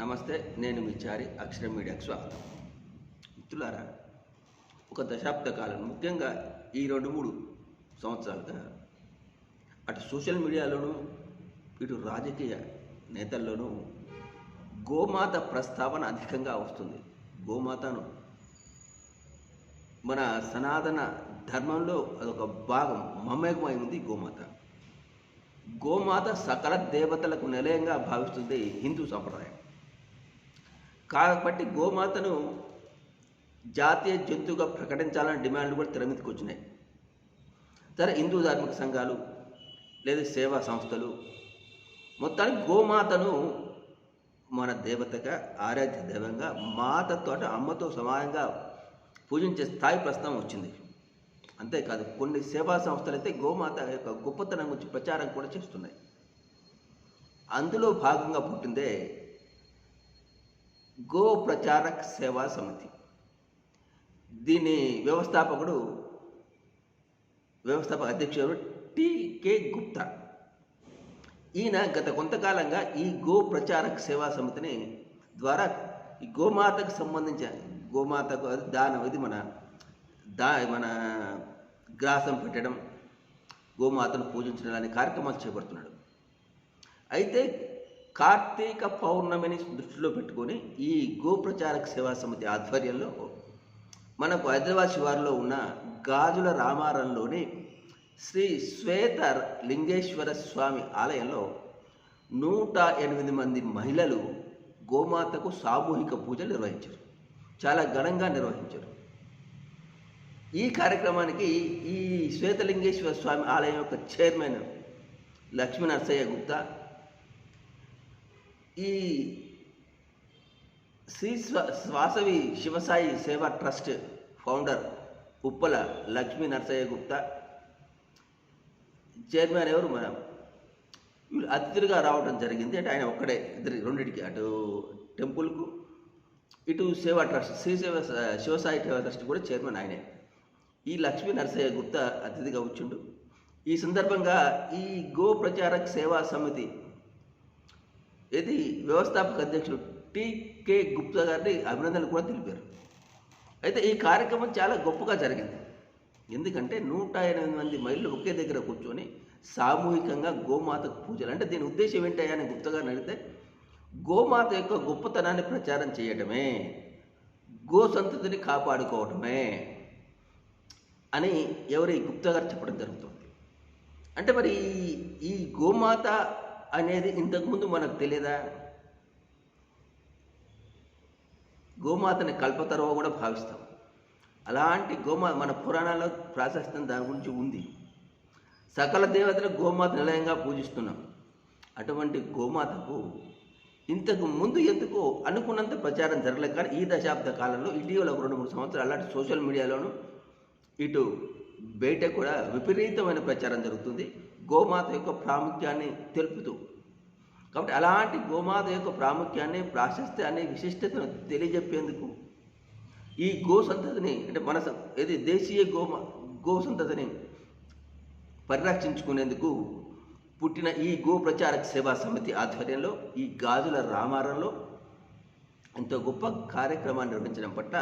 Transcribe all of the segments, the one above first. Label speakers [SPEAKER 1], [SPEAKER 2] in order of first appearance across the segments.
[SPEAKER 1] నమస్తే నేను మీ చారి అక్షరం మీడియాకు స్వాగతం. మిత్రులారా ఒక దశాబ్ద కాలం ముఖ్యంగా ఈ రెండు మూడు సంవత్సరాలుగా అటు సోషల్ మీడియాలోనూ ఇటు రాజకీయ నేతల్లోనూ గోమాత ప్రస్తావన అధికంగా వస్తుంది. గోమాతను మన సనాతన ధర్మంలో అదొక భాగం మమేకమై ఉంది గోమాత. గోమాత సకల దేవతలకు నిలయంగా భావిస్తుంది హిందూ సంప్రదాయం. కాబట్టి గోమాతను జాతీయ జంతువుగా ప్రకటించాలని డిమాండ్లు కూడా తెరమితికి వచ్చినాయి. సరే హిందూ ధార్మిక సంఘాలు లేదా సేవా సంస్థలు మొత్తానికి గోమాతను మన దేవతగా ఆరాధ్య దైవంగా మాతతో అంటే అమ్మతో సమానంగా పూజించే స్థాయి ప్రస్తుతం వచ్చింది. అంతేకాదు కొన్ని సేవా సంస్థలు అయితే గోమాత యొక్క గొప్పతనం గురించి ప్రచారం కూడా చేస్తున్నాయి. అందులో భాగంగా పుట్టిందే గో ప్రచారక్ సేవా సమితి. దీని వ్యవస్థాపకుడు వ్యవస్థాపక అధ్యక్షుడు టికే గుప్తా. ఈయన గత కొంతకాలంగా ఈ గో ప్రచారక్ సేవా సమితిని ద్వారా ఈ గోమాతకు సంబంధించిన గోమాతకు అది దానం ఇది మన దా మన గ్రాసం పెట్టడం గోమాతను పూజించడం అనే కార్యక్రమాలు చేపడుతున్నాడు. అయితే కార్తీక పౌర్ణమిని దృష్టిలో పెట్టుకొని ఈ గోప్రచారక సేవా సమితి ఆధ్వర్యంలో మనకు హైదరాబాద్ శివారులో ఉన్న గాజుల రామారంలోని శ్రీ శ్వేత లింగేశ్వర స్వామి ఆలయంలో నూట ఎనిమిది మంది మహిళలు గోమాతకు సామూహిక పూజలు నిర్వహించారు. చాలా ఘనంగా నిర్వహించారు. ఈ కార్యక్రమానికి ఈ శ్వేతలింగేశ్వర స్వామి ఆలయం యొక్క చైర్మన్ లక్ష్మీ నరసయ్య గుప్తా ఈ Shri శ్వాసవి Vasavi Shivasai Seva trust founder Uppala Lakshmi Narasayya Gupta chairman ఎవరు మన వీళ్ళు అతిథులుగా రావడం జరిగింది. అంటే ఆయన ఒక్కడే ఇద్దరు రెండింటికి అటు టెంపుల్కు ఇటు సేవా ట్రస్ట్ శ్రీ సేవ శివసాయి సేవా ట్రస్ట్ కూడా చైర్మన్ ఆయనే. ఈ లక్ష్మీ నరసయ్య గుప్తా అతిథిగా వచ్చిండు. ఈ సందర్భంగా ఈ గో ప్రచారక్ సేవా సమితి ఇది వ్యవస్థాపక అధ్యక్షుడు టీకే గుప్తా గారిని అభినందనలు కూడా తెలిపారు. అయితే ఈ కార్యక్రమం చాలా గొప్పగా జరిగింది. ఎందుకంటే నూట ఎనిమిది మంది మహిళలు ఒకే దగ్గర కూర్చొని సామూహికంగా గోమాతకు పూజలు. అంటే దీని ఉద్దేశం ఏంటయ్యా అని అడిగితే గోమాత యొక్క గొప్పతనాన్ని ప్రచారం చేయడమే గో సంతతిని కాపాడుకోవడమే అని ఎవరి గుప్తా గారు చెప్పడం జరుగుతుంది. అంటే మరి ఈ- ఈ గోమాత అనేది ఇంతకుముందు మనకు తెలియదా గోమాతని కల్పతరువ కూడా భావిస్తాం. అలాంటి గోమా మన పురాణాల్లో ప్రాశస్త్యం దాని గురించి ఉంది. సకల దేవతలు గోమాత నిలయంగా పూజిస్తున్నాం. అటువంటి గోమాతకు ఇంతకు ముందు ఎందుకో అనుకున్నంత ప్రచారం జరగలేదు. కానీ ఈ దశాబ్ద కాలంలో ఇటీవల ఒక రెండు మూడు సంవత్సరాలు అలాంటి సోషల్ మీడియాలోనూ ఇటు బయట కూడా విపరీతమైన ప్రచారం జరుగుతుంది. గోమాత యొక్క ప్రాముఖ్యాన్ని తెలుపుతూ కాబట్టి అలాంటి గోమాత యొక్క ప్రాముఖ్యాన్ని ప్రాశస్త్యాన్ని విశిష్టతను తెలియజెప్పేందుకు ఈ గో సంతతిని అంటే మన ఇది ఏది దేశీయ గోమ గో సంతతిని పరిరక్షించుకునేందుకు పుట్టిన ఈ గో ప్రచారక సేవా సమితి ఆధ్వర్యంలో ఈ గాజుల రామారంలో ఎంతో గొప్ప కార్యక్రమాన్ని నిర్వహించడం పట్ల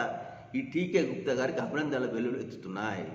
[SPEAKER 1] ఈ టీకే గుప్తా గారికి అభినందనలు వెల్లులు ఎత్తుతున్నాయి